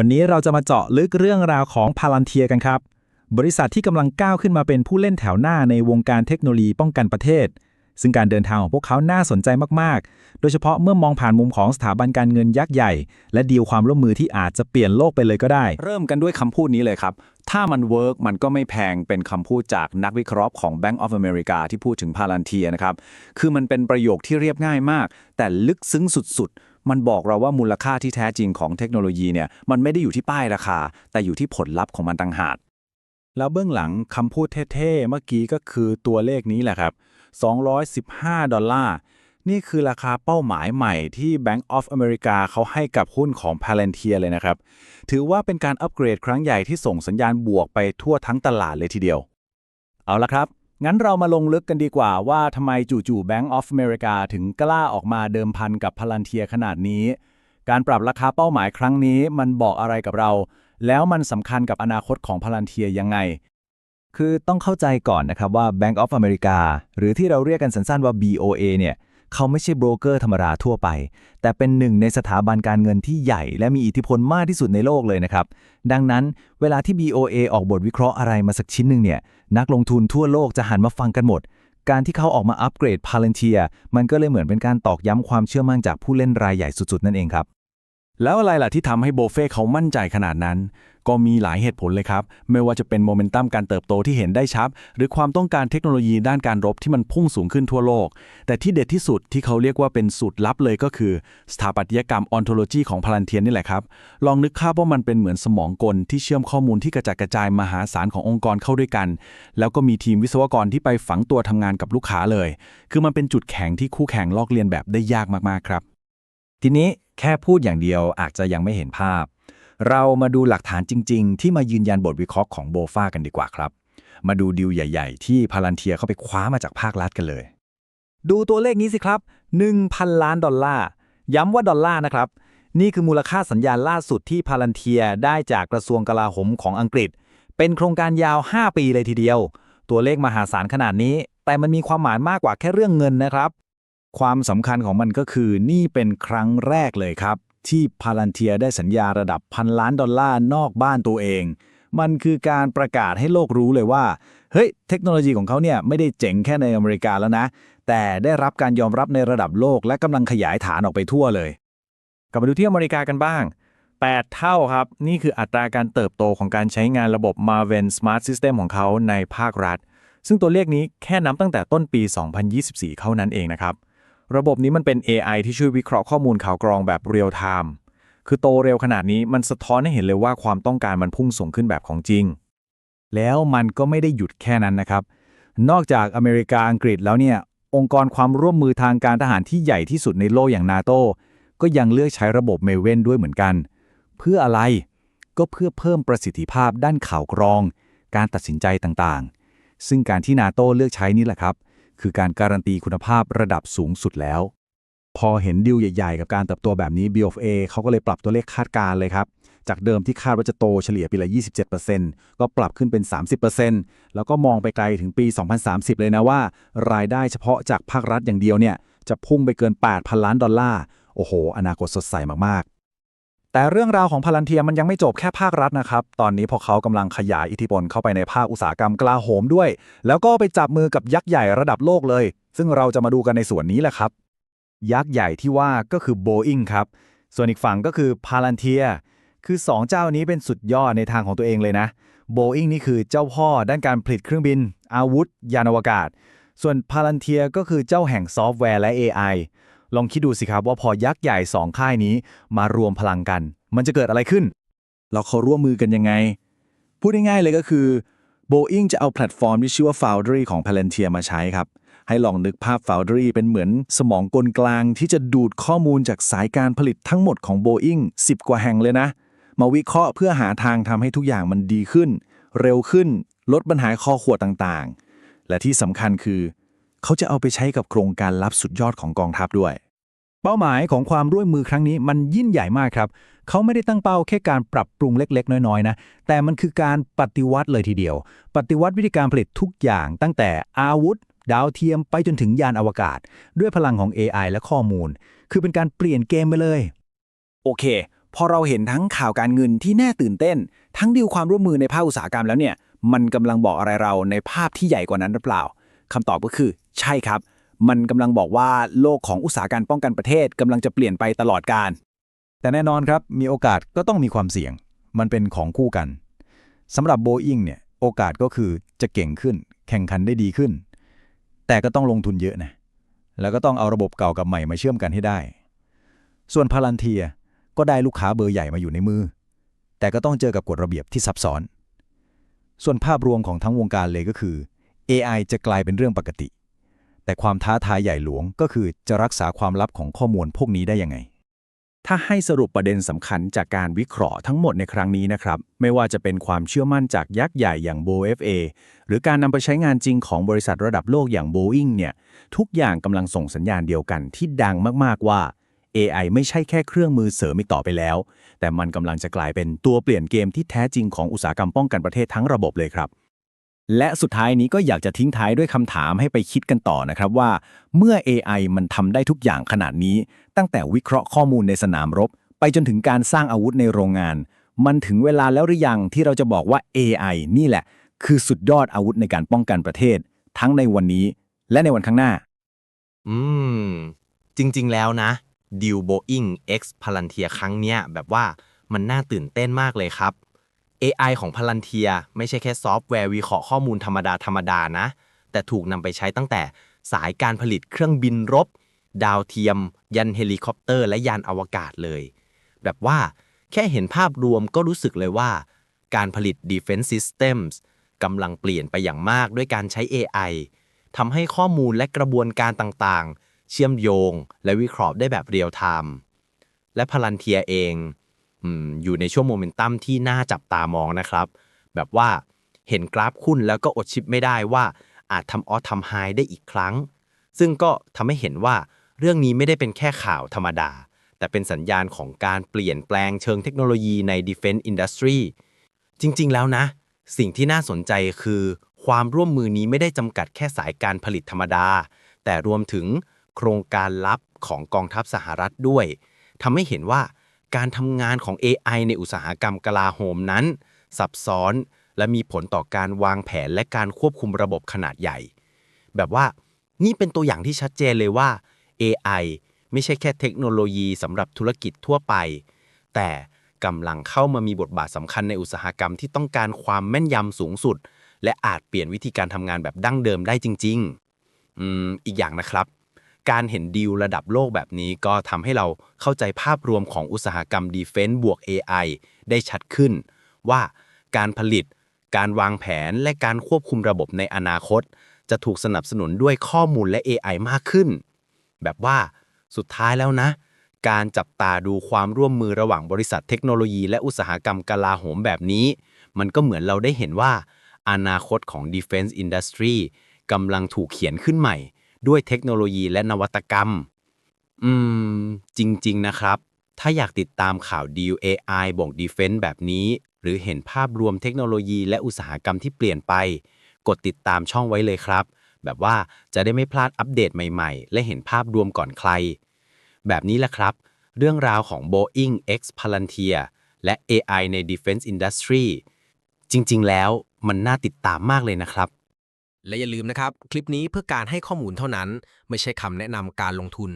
วันนี้เราจะมาเจาะลึกเรื่องราวของพาลันเทียกันครับ บริษัทที่กำลังก้าวขึ้นมาเป็นผู้เล่นแถวหน้าในวงการเทคโนโลยีป้องกันประเทศ ซึ่งการเดินทางของพวกเขาน่าสนใจมากๆ โดยเฉพาะเมื่อมองผ่านมุมของสถาบันการเงินยักษ์ใหญ่ และดีลความร่วมมือที่อาจจะเปลี่ยนโลกไปเลยก็ได้ เริ่มกันด้วยคำพูดนี้เลยครับ ถ้ามันเวิร์กมันก็ไม่แพงเป็นคำพูดจากนักวิเคราะห์ของ Bank of America ที่พูดถึงพาลันเทียนะครับคือมันเป็นประโยคที่เรียบง่ายมาก แต่ลึกซึ้งสุดๆ มันบอกเราว่ามูลค่าที่แท้จริงของเทคโนโลยีเนี่ยมันไม่ได้อยู่ที่ป้ายราคา แต่อยู่ที่ผลลัพธ์ของมันต่างหากแล้วเบื้องหลังคำพูดเท่ๆ เมื่อกี้ก็คือตัวเลขนี้แหละครับ 215 ดอลลาร์ นี่คือราคาเป้าหมายใหม่ที่ Bank of America เขาให้กับหุ้นของ Palantir เลยนะครับ ถือว่าเป็นการอัปเกรดครั้งใหญ่ที่ส่งสัญญาณบวกไปทั่วทั้งตลาดเลยทีเดียว เอาละครับ งั้นเรามาลงลึกกันดีกว่าว่าทำไมจู่ๆ Bank of America ถึงกล้าออกมาเดิมพันกับพลันเทียขนาดนี้ การปรับราคาเป้าหมายครั้งนี้มันบอกอะไรกับเรา แล้วมันสำคัญกับอนาคตของพลันเทียยังไง คือต้องเข้าใจก่อนนะครับว่า Bank of America หรือที่เราเรียกกันสั้นๆว่า BOA เนี่ย เขาไม่ใช่โบรกเกอร์ธรรมดาทั่วไป แต่เป็นหนึ่งในสถาบันการเงินที่ใหญ่ และมีอิทธิพลมากที่สุดในโลกเลยนะครับ ดังนั้นเวลาที่ BOA ออกบทวิเคราะห์อะไรมาสักชิ้นหนึ่งเนี่ยนักลงทุนทั่วโลกจะหันมาฟังกันหมด การที่เขาออกมาอัปเกรด Palantir มันก็เลยเหมือนเป็นการตอกย้ำความเชื่อมั่นจากผู้เล่นรายใหญ่สุดๆ นั่นเองครับแล้วอะไรล่ะที่ทำให้โบเฟ่เขามั่นใจขนาดนั้น ก็มีหลายเหตุผลเลยครับ ไม่ว่าจะเป็นโมเมนตัมการเติบโตที่เห็นได้ชัด หรือความต้องการเทคโนโลยีด้านการรบที่มันพุ่งสูงขึ้นทั่วโลก แต่ที่เด็ดที่สุดที่เขาเรียกว่าเป็นสูตรลับเลยก็คือ สถาปัตยกรรมออนโทโลจีของพลันเทียนนี่แหละครับ ลองนึกภาพว่ามันเป็นเหมือนสมองกลที่เชื่อมข้อมูลที่กระจัดกระจายมหาศาลขององค์กรเข้าด้วยกัน แล้วก็มีทีมวิศวกรที่ไปฝังตัวทำงานกับลูกค้าเลย คือมันเป็นจุดแข็งที่คู่แข่งลอกเลียนแบบได้ยากมากๆครับ ทีนี้แค่พูดอย่างเดียวอาจจะยังไม่เห็นภาพ เรามาดูหลักฐานจริง ๆ ที่มายืนยันบทวิเคราะห์ของโบฟากันดีกว่าครับ มาดูดีลใหญ่ ๆ ที่พาลันเทียเข้าไปคว้ามาจากภาครัฐกันเลย ดูตัวเลขนี้สิครับ 1,000 ล้านดอลลาร์ ย้ำว่าดอลลาร์นะครับ นี่คือมูลค่าสัญญาล่าสุดที่พาลันเทียได้จากกระทรวงกลาโหมของอังกฤษ เป็นโครงการยาว 5 ปีเลยทีเดียว ตัวเลขมหาศาลขนาดนี้ แต่มันมีความหมายมากกว่าแค่เรื่องเงินนะครับ ความสำคัญของมันก็คือนี่เป็นครั้งแรกเลยครับ ที่พาลันเทียได้สัญญาระดับพันล้านดอลลาร์นอกบ้านตัวเอง มันคือการประกาศให้โลกรู้เลยว่า เฮ้ย เทคโนโลยีของเขาเนี่ยไม่ได้เจ๋งแค่ในอเมริกาแล้วนะ แต่ได้รับการยอมรับในระดับโลกและกำลังขยายฐานออกไปทั่วเลย กลับมาดูที่อเมริกากันบ้าง 8 เท่าครับ นี่คืออัตราการเติบโตของการใช้งานระบบ Marvin Smart System ของเขาในภาครัฐ ซึ่งตัวเลขนี้แค่นับตั้งแต่ต้นปี 2024 เท่านั้นเองนะครับ ระบบนี้มันเป็น AI ที่ช่วยวิเคราะห์ข้อมูลข่าวกรองแบบเรียลไทม์คือโตเร็วขนาดนี้มันสะท้อนให้เห็นเลยว่าความต้องการมันพุ่งสูงขึ้นแบบของจริง แล้วมันก็ไม่ได้หยุดแค่นั้นนะครับ นอกจากอเมริกาอังกฤษแล้วเนี่ย องค์กรความร่วมมือทางการทหารที่ใหญ่ที่สุดในโลกอย่างนาโตก็ยังเลือกใช้ระบบเมเว่นด้วยเหมือนกัน เพื่ออะไรก็เพื่อเพิ่มประสิทธิภาพด้านข่าวกรอง การตัดสินใจต่างๆ ซึ่งการที่นาโตเลือกใช้นี่แหละครับ คือการการันตีคุณภาพระดับสูงสุดแล้ว พอเห็นดิวใหญ่ๆ กับการเติบโตแบบนี้ BofA เขาก็เลยปรับตัวเลขคาดการเลยครับ จากเดิมที่คาดว่าจะโตเฉลี่ยปีละ 27%ก็ปรับขึ้นเป็น 30%แล้วก็มองไปไกลถึงปี 2030 เลยนะว่า รายได้เฉพาะจากภาครัฐอย่างเดียวเนี่ยจะพุ่งไปเกิน 8,000 ล้านดอลลาร์โอ้โห อนาคตสดใสมากๆ แต่เรื่องราวของพลันเทียมันยังไม่จบแค่ภาครัฐนะครับ ตอนนี้พอเขากำลังขยายอิทธิพลเข้าไปในภาคอุตสาหกรรมกลาโหมด้วย แล้วก็ไปจับมือกับยักษ์ใหญ่ระดับโลกเลย ซึ่งเราจะมาดูกันในส่วนนี้แหละครับ ยักษ์ใหญ่ที่ว่าก็คือ Boeing ครับ ส่วนอีกฝั่งก็คือ Palantir คือ 2 เจ้านี้เป็นสุดยอดในทางของตัวเองเลยนะ Boeing นี่คือเจ้าพ่อด้านการผลิตเครื่องบิน อาวุธ ยานอวกาศ ส่วน Palantir ก็คือเจ้าแห่งซอฟต์แวร์และ AI ลองคิดดูสิครับว่าพอยักษ์ใหญ่2ค่ายนี้มารวมพลังกัน มันจะเกิดอะไรขึ้นแล้วเขาร่วมมือกันยังไง พูดง่ายๆเลยก็คือ Boeing จะเอาแพลตฟอร์มที่ชื่อว่า Foundry ของ Palantir มาใช้ครับ ให้ลองนึกภาพ Foundry เป็นเหมือนสมองกลกลางที่จะดูดข้อมูลจากสายการผลิตทั้งหมดของ Boeing 10 กว่าแห่งเลยนะ มาวิเคราะห์เพื่อหาทางทำให้ทุกอย่างมันดีขึ้น เร็วขึ้น ลดปัญหาข้อขวดต่างๆ และที่สำคัญคือ เขาจะเอาไปใช้กับโครงการลับสุดยอดของกองทัพด้วย เป้าหมายของความร่วมมือครั้งนี้มันยิ่งใหญ่มากครับ เขาไม่ได้ตั้งเป้าแค่การปรับปรุงเล็ก ๆ น้อยๆนะ แต่มันคือการปฏิวัติเลยทีเดียว ปฏิวัติวิธีการผลิตทุกอย่าง ตั้งแต่อาวุธ ดาวเทียมไปจนถึงยานอวกาศ ด้วยพลังของ AI และข้อมูล คือเป็นการเปลี่ยนเกมไปเลย โอเค พอเราเห็นทั้งข่าวการเงินที่น่าตื่นเต้น ทั้งดีลความร่วมมือในภาคอุตสาหกรรมแล้วเนี่ย มันกำลังบอกอะไรเราในภาพที่ใหญ่กว่านั้นหรือเปล่า คำตอบก็คือ ใช่ครับ มันกำลังบอกว่าโลกของอุตสาหการป้องกันประเทศกำลังจะเปลี่ยนไปตลอดกาลแต่แน่นอนครับ มีโอกาสก็ต้องมีความเสี่ยง มันเป็นของคู่กันสำหรับโบอิงเนี่ยโอกาสก็คือจะเก่งขึ้น แข่งขันได้ดีขึ้น แต่ก็ต้องลงทุนเยอะนะแล้วก็ต้องเอาระบบเก่ากับใหม่มาเชื่อมกันให้ได้ ส่วนพาลันเทียก็ได้ลูกค้าเบอร์ใหญ่มาอยู่ในมือ แต่ก็ต้องเจอกับกฎระเบียบที่ซับซ้อน ส่วนภาพรวมของทั้งวงการเลยก็คือ AI จะกลายเป็นเรื่องปกติ แต่ความท้าทายใหญ่หลวงก็คือจะรักษาความลับของข้อมูลพวกนี้ได้ยังไง ถ้าให้สรุปประเด็นสำคัญจากการวิเคราะห์ทั้งหมดในครั้งนี้นะครับ ไม่ว่าจะเป็นความเชื่อมั่นจากยักษ์ใหญ่อย่าง BOFA หรือการนำไปใช้งานจริงของบริษัทระดับโลกอย่าง Boeing เนี่ย ทุกอย่างกำลังส่งสัญญาณเดียวกันที่ดังมากๆว่า AI ไม่ใช่แค่เครื่องมือเสริมอีกต่อไปแล้ว แต่มันกำลังจะกลายเป็นตัวเปลี่ยนเกมที่แท้จริงของอุตสาหกรรมป้องกันประเทศทั้งระบบเลยครับ และสุดท้ายนี้ก็อยากจะทิ้งท้ายด้วยคำถามให้ไปคิดกันต่อนะครับว่า เมื่อ AI มันทำได้ทุกอย่างขนาดนี้ ตั้งแต่วิเคราะห์ข้อมูลในสนามรบ ไปจนถึงการสร้างอาวุธในโรงงาน มันถึงเวลาแล้วหรือยังที่เราจะบอกว่า AI นี่แหละ คือสุดยอดอาวุธในการป้องกันประเทศ ทั้งในวันนี้ และในวันข้างหน้า อืม จริงๆแล้วนะดิวโบอิง X พลันเทียครั้งเนี้ยแบบว่ามันน่าตื่นเต้นมากเลยครับ AI ของพลันเทียไม่ใช่แค่ซอฟต์แวร์วิเคราะห์ข้อมูลธรรมดาธรรมดานะ แต่ถูกนำไปใช้ตั้งแต่สายการผลิตเครื่องบินรบ ดาวเทียม ยันเฮลิคอปเตอร์ และยานอวกาศเลย แบบว่าแค่เห็นภาพรวมก็รู้สึกเลยว่า การผลิต Defense Systems กำลังเปลี่ยนไปอย่างมากด้วยการใช้ AI ทำให้ข้อมูลและกระบวนการต่างๆ เชื่อมโยง และวิเคราะห์ได้แบบเรียลไทม์และพลันเทียเอง อยู่ในช่วงโมเมนตัมที่น่าจับตามองนะครับ แบบว่าเห็นกราฟขึ้นแล้วก็อดชิปไม่ได้ว่าอาจทำออททำไฮได้อีกครั้ง ซึ่งก็ทำให้เห็นว่าเรื่องนี้ไม่ได้เป็นแค่ข่าวธรรมดา แต่เป็นสัญญาณของการเปลี่ยนแปลงเชิงเทคโนโลยีใน Defense Industry จริง ๆ แล้วนะ สิ่งที่น่าสนใจคือ ความร่วมมือนี้ไม่ได้จำกัดแค่สายการผลิตธรรมดา แต่รวมถึงโครงการลับของกองทัพสหรัฐด้วยทำให้เห็นว่า การทำงานของ AI ในอุตสาหกรรมกลาโหมนั้น ซับซ้อนและมีผลต่อการวางแผนและการควบคุมระบบขนาดใหญ่ แบบว่านี่เป็นตัวอย่างที่ชัดเจนเลยว่า AI ไม่ใช่แค่เทคโนโลยีสำหรับธุรกิจทั่วไป แต่กำลังเข้ามามีบทบาทสำคัญในอุตสาหกรรมที่ต้องการความแม่นยำสูงสุด และอาจเปลี่ยนวิธีการทำงานแบบดั้งเดิมได้จริง ๆ อืม อีกอย่างนะครับ การเห็นดีลระดับโลกแบบนี้ก็ทำให้เราเข้าใจภาพรวมของอุตสาหกรรม Defense บวก AI ได้ชัดขึ้น ว่าการผลิต การวางแผนและการควบคุมระบบในอนาคต จะถูกสนับสนุนด้วยข้อมูลและ AI มากขึ้น แบบว่าสุดท้ายแล้วนะ การจับตาดูความร่วมมือระหว่างบริษัทเทคโนโลยี และอุตสาหกรรมกลาโหมแบบนี้ มันก็เหมือนเราได้เห็นว่า อนาคตของ Defense Industry กำลังถูกเขียนขึ้นใหม่ ด้วยเทคโนโลยีและนวัตกรรม อืม จริง ๆ นะครับ ถ้าอยากติดตามข่าวดีล AI บ่ง Defense แบบนี้ หรือเห็นภาพรวมเทคโนโลยีและอุตสาหกรรมที่เปลี่ยนไป กดติดตามช่องไว้เลยครับ แบบว่าจะได้ไม่พลาดอัปเดตใหม่ๆ และเห็นภาพรวมก่อนใคร แบบนี้แหละครับ เรื่องราวของ Boeing X Palantir และ AI ใน Defense Industry จริง ๆ แล้วมันน่าติดตามมากเลยนะครับ และอย่าลืมนะครับ คลิปนี้เพื่อการให้ข้อมูลเท่านั้น ไม่ใช่คำแนะนำการลงทุน